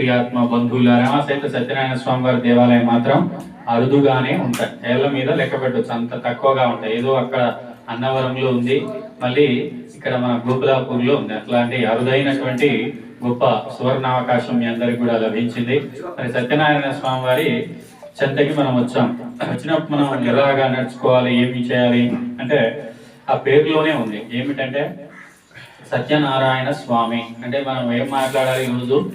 ప్రియాత్మ బంధువుల రామసైత సత్యనారాయణ స్వామి వారి దేవాలయం మాత్రం అరుదుగానే ఉంటాయి. ఏళ్ళ మీద లెక్క పెట్టచ్చు. అంత తక్కువగా ఉంటాయి. ఏదో అక్కడ అన్నవరంలో ఉంది. మళ్ళీ ఇక్కడ మన గోపులాపూర్లో ఉంది. అట్లాంటి అరుదైనటువంటి గొప్ప సువర్ణావకాశం మీ అందరికి కూడా లభించింది. మరి సత్యనారాయణ స్వామి వారి చెంతకి మనం వచ్చాం. వచ్చినప్పుడు మనం ఎలాగా నడుచుకోవాలి ఏమి చేయాలి అంటే ఆ పేరులోనే ఉంది. ఏమిటంటే సత్యనారాయణ స్వామి. అంటే మనం ఏం మాట్లాడాలి ఈరోజు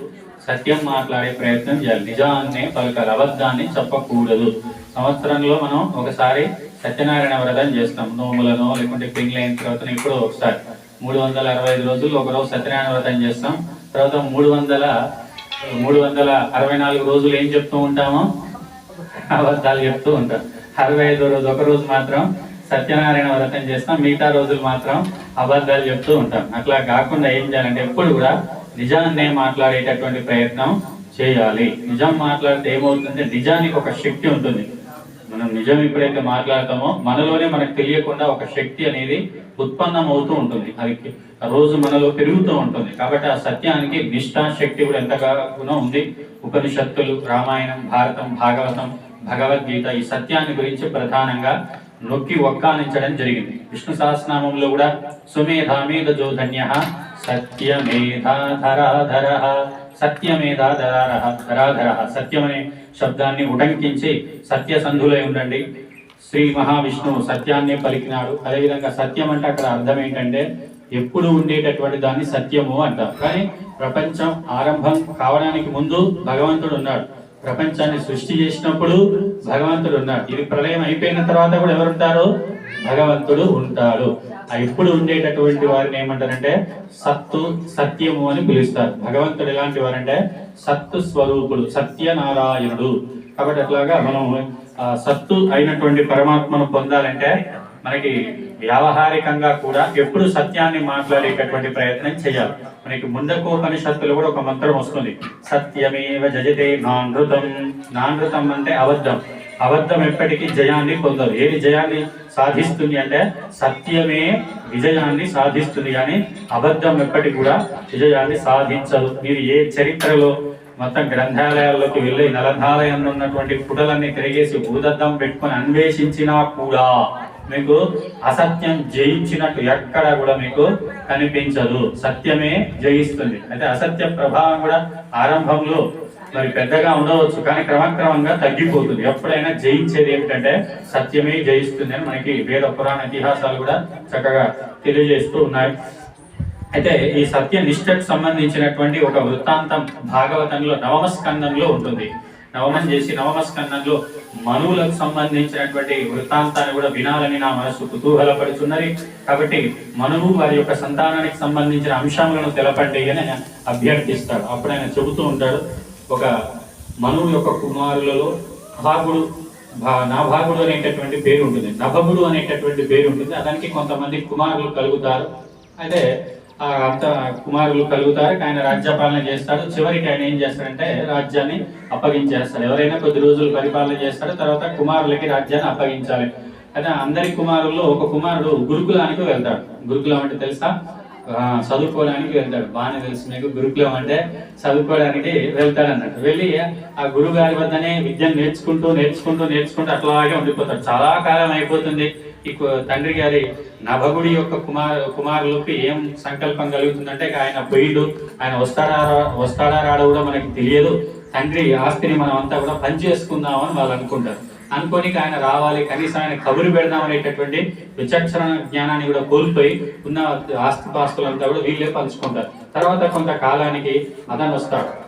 సత్యం మాట్లాడే ప్రయత్నం చేయాలి. నిజాన్ని పలకాలి అబద్ధాన్ని చెప్పకూడదు. సంవత్సరంలో మనం ఒకసారి సత్యనారాయణ వ్రతం చేస్తాం. నోములను లేకుంటే పెళ్ళి అయిన తర్వాత ఇప్పుడు ఒకసారి మూడు వందల అరవై ఐదు రోజులు ఒక రోజు సత్యనారాయణ వ్రతం చేస్తాం. తర్వాత మూడు వందల మూడు వందల అరవై నాలుగు రోజులు ఏం చెప్తూ ఉంటామో? అబద్ధాలు చెప్తూ ఉంటాం. అరవై ఐదో రోజు ఒక రోజు మాత్రం సత్యనారాయణ వ్రతం చేస్తాం. మిగతా రోజులు మాత్రం అబద్ధాలు చెప్తూ ఉంటాం. అట్లా కాకుండా ఏం చేయాలంటే ఎప్పుడు కూడా నిజాన్నే మాట్లాడేటటువంటి ప్రయత్నం చేయాలి. నిజం మాట్లాడితే ఏమవుతుందంటే నిజానికి ఒక శక్తి ఉంటుంది. మనం నిజం ఎప్పుడైతే మాట్లాడతామో మనలోనే మనకు తెలియకుండా ఒక శక్తి అనేది ఉత్పన్నం అవుతూ ఉంటుంది. అది రోజు మనలో పెరుగుతూ ఉంటుంది. కాబట్టి ఆ సత్యానికి నిష్ఠా శక్తి కూడా ఎంతగానో ఉంది. ఉపనిషత్తులు రామాయణం భారతం భాగవతం భగవద్గీత ఈ సత్యాన్ని గురించి ప్రధానంగా నొక్కి ఒక్కానించడం జరిగింది. విష్ణు సహస్రనామంలో కూడా సుమేధామేధ జోధన్య సత్యమేధాధరాధర. సత్యమేధాధరాధర. ధరాధర. సత్యం అనే శబ్దాన్ని ఉటంకించి సత్యసంధులై ఉండండి. శ్రీ మహావిష్ణువు సత్యాన్ని పలికినాడు. అదేవిధంగా సత్యం అంటే అక్కడ అర్థం ఏంటంటే ఎప్పుడు ఉండేటటువంటి దాన్ని సత్యము అంటారు. కానీ ప్రపంచం ఆరంభం కావడానికి ముందు భగవంతుడు ఉన్నాడు. ప్రపంచాన్ని సృష్టి చేసినప్పుడు భగవంతుడు ఉన్నాడు. ఇది ప్రళయం అయిపోయిన తర్వాత కూడా ఎవరు ఉంటారు? భగవంతుడు ఉంటాడు. ఆ ఇప్పుడు ఉండేటటువంటి వారిని ఏమంటారంటే సత్తు సత్యము అని పిలుస్తారు. భగవంతుడు ఎలాంటి వారంటే సత్తు స్వరూపుడు సత్యనారాయణుడు. కాబట్టి అట్లాగా మనం ఆ సత్తు అయినటువంటి పరమాత్మను పొందాలంటే మనకి వ్యావహారికంగా కూడా ఎప్పుడు సత్యాన్ని మాట్లాడేటటువంటి ప్రయత్నం చేయాలి. మనకి ముందకు ఉపనిషత్తులు కూడా ఒక మంత్రం వస్తుంది. సత్యమేవ జజతే నానృతం. నానృతం అంటే అబద్ధం. అబద్ధం ఎప్పటికీ జయాన్ని పొందదు. ఏది జయాన్ని సాధిస్తుంది అంటే సత్యమే విజయాన్ని సాధిస్తుంది కానీ అబద్ధం ఎప్పటికి కూడా విజయాన్ని సాధించదు. మీరు ఏ చరిత్రలో మొత్తం గ్రంథాలయాల్లోకి వెళ్ళి నలధాలయంలో ఉన్నటువంటి పుటలన్నీ తిరిగేసి భూదద్దం పెట్టుకొని అన్వేషించినా కూడా మీకు అసత్యం జయించినట్టు ఎక్కడ కూడా మీకు కనిపించదు. సత్యమే జయిస్తుంది. అయితే అసత్య ప్రభావం కూడా ఆరంభంలో మరి పెద్దగా ఉండవచ్చు కానీ క్రమక్రమంగా తగ్గిపోతుంది. ఎప్పుడైనా జయించేది ఏమిటంటే సత్యమే జయిస్తుంది అని మనకి వేద పురాణ ఇతిహాసాలు కూడా చక్కగా తెలియజేస్తూ ఉన్నాయి. అయితే ఈ సత్య నిష్ఠకు సంబంధించినటువంటి ఒక వృత్తాంతం భాగవతంలో నవమ స్కందంలో ఉంటుంది. నవమం చేసి నవమ స్కందంలో మనువులకు సంబంధించినటువంటి వృత్తాంతాన్ని కూడా వినాలని నా మనసు కుతూహలపడుతున్నది కాబట్టి మనువు వారి యొక్క సంతానానికి సంబంధించిన అంశాలను తెలపండి అని ఆయన అభ్యర్థిస్తాడు. అప్పుడు ఆయన చెబుతూ ఉంటాడు ఒక మనువు యొక్క కుమారులలో భాగుడు భా- నాభాగుడు అనేటటువంటి పేరు ఉంటుంది. నభగుడు అనేటటువంటి పేరు ఉంటుంది. అతనికి కొంతమంది కుమారులు కలుగుతారు. అయితే అంత కుమారులు కలుగుతారు ఆయన రాజ్యపాలన చేస్తాడు. చివరికి ఆయన ఏం చేస్తాడంటే రాజ్యాన్ని అప్పగించేస్తాడు. ఎవరైనా కొద్ది రోజులు పరిపాలన చేస్తాడు తర్వాత కుమారులకి రాజ్యాన్ని అప్పగించాలి. అయితే అందరి కుమారుల్లో ఒక కుమారుడు గురుకులానికి వెళ్తాడు. గురుకులం అంటే తెలుసా? చదువుకోవడానికి వెళ్తాడు. బాగానే తెలుసు మీకు గురుకులం అంటే చదువుకోవడానికి వెళ్తాడు అన్నట్టు. వెళ్ళి ఆ గురువు గారి వద్దనే విద్యను నేర్చుకుంటూ నేర్చుకుంటూ నేర్చుకుంటూ అట్లాగే ఉండిపోతాడు. చాలా కాలం అయిపోతుంది. ఈ తండ్రి గారి నభగుడి యొక్క కుమార్ కుమారులకు ఏం సంకల్పం కలుగుతుందంటే ఆయన పోయిండు ఆయన వస్తాడా రా- వస్తాడా రాడా కూడా మనకి తెలియదు. తండ్రి ఆస్తిని మనం అంతా కూడా పనిచేసుకుందాం అని వాళ్ళు అనుకుంటారు. అనుకోని ఆయన రావాలి కనీసం ఆయన కబురు పెడదాం అనేటటువంటి విచక్షణ జ్ఞానాన్ని కూడా కోల్పోయి ఉన్న ఆస్తి పాస్తులంతా కూడా వీళ్ళే పంచుకుంటారు. తర్వాత కొంత కాలానికి అతను వస్తాడు.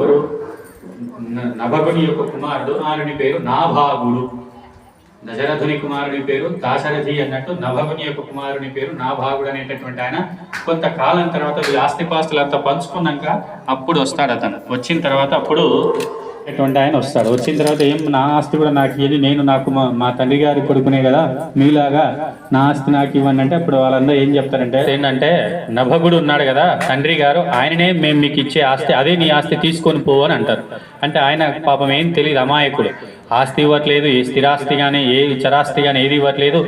ఎవరు? న- నభగుని యొక్క కుమారుడు. ఆయనని పేరు నాభాగుడు. దశరథుని కుమారుని పేరు దాశరథి అన్నట్టు నభగుని యొక్క కుమారుని పేరు నాభాగుడు అనేటటువంటి ఆయన. కొంతకాలం తర్వాత వీళ్ళ ఆస్తిపాస్తులు అంతా పంచుకున్నాక అప్పుడు వస్తాడు అతను. వచ్చిన తర్వాత అప్పుడు ఎటువంటి ఆయన వస్తాడు. వచ్చిన తర్వాత ఏం నా ఆస్తి కూడా నాకు ఇవ్వండి నేను నాకు మా మా తండ్రి గారి కొడుకునే కదా మీలాగా నా ఆస్తి నాకు ఇవ్వండి అంటే అప్పుడు వాళ్ళందరూ ఏం చెప్తారంటే ఏంటంటే నభగుడు ఉన్నాడు కదా తండ్రి గారు ఆయననే మేము మీకు ఇచ్చే ఆస్తి అదే నీ ఆస్తి తీసుకొని పోవని అంటారు. అంటే ఆయన పాపం ఏం తెలియదు అమాయకుడు. ఆస్తి ఇవ్వట్లేదు ఏ స్థిరాస్తి కానీ ఏ చరాస్తి కానీ ఏది ఇవ్వట్లేదు.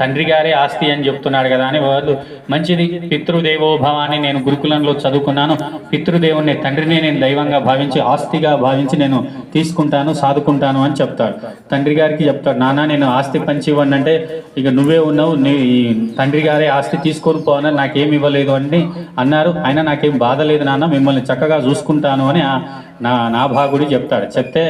తండ్రి గారే ఆస్తి అని చెప్తున్నాడు కదా అని వాళ్ళు మంచిది పితృదేవోభవ అని నేను గురుకులంలో చదువుకున్నాను. పితృదేవుని తండ్రిని నేను దైవంగా భావించి ఆస్తిగా భావించి నేను తీసుకుంటాను సాదుకుంటాను అని చెప్తాడు. తండ్రి గారికి చెప్తాడు నాన్న నేను ఆస్తి పంచి ఇవ్వండి అంటే ఇక నువ్వే ఉన్నావు నీ ఈ తండ్రి గారే ఆస్తి తీసుకొని పోనని నాకేమి ఇవ్వలేదు అని అన్నారు. అయినా నాకేం బాధ లేదు నాన్న మిమ్మల్ని చక్కగా చూసుకుంటాను అని నా నా భాగుడి చెప్తాడు. చెప్తే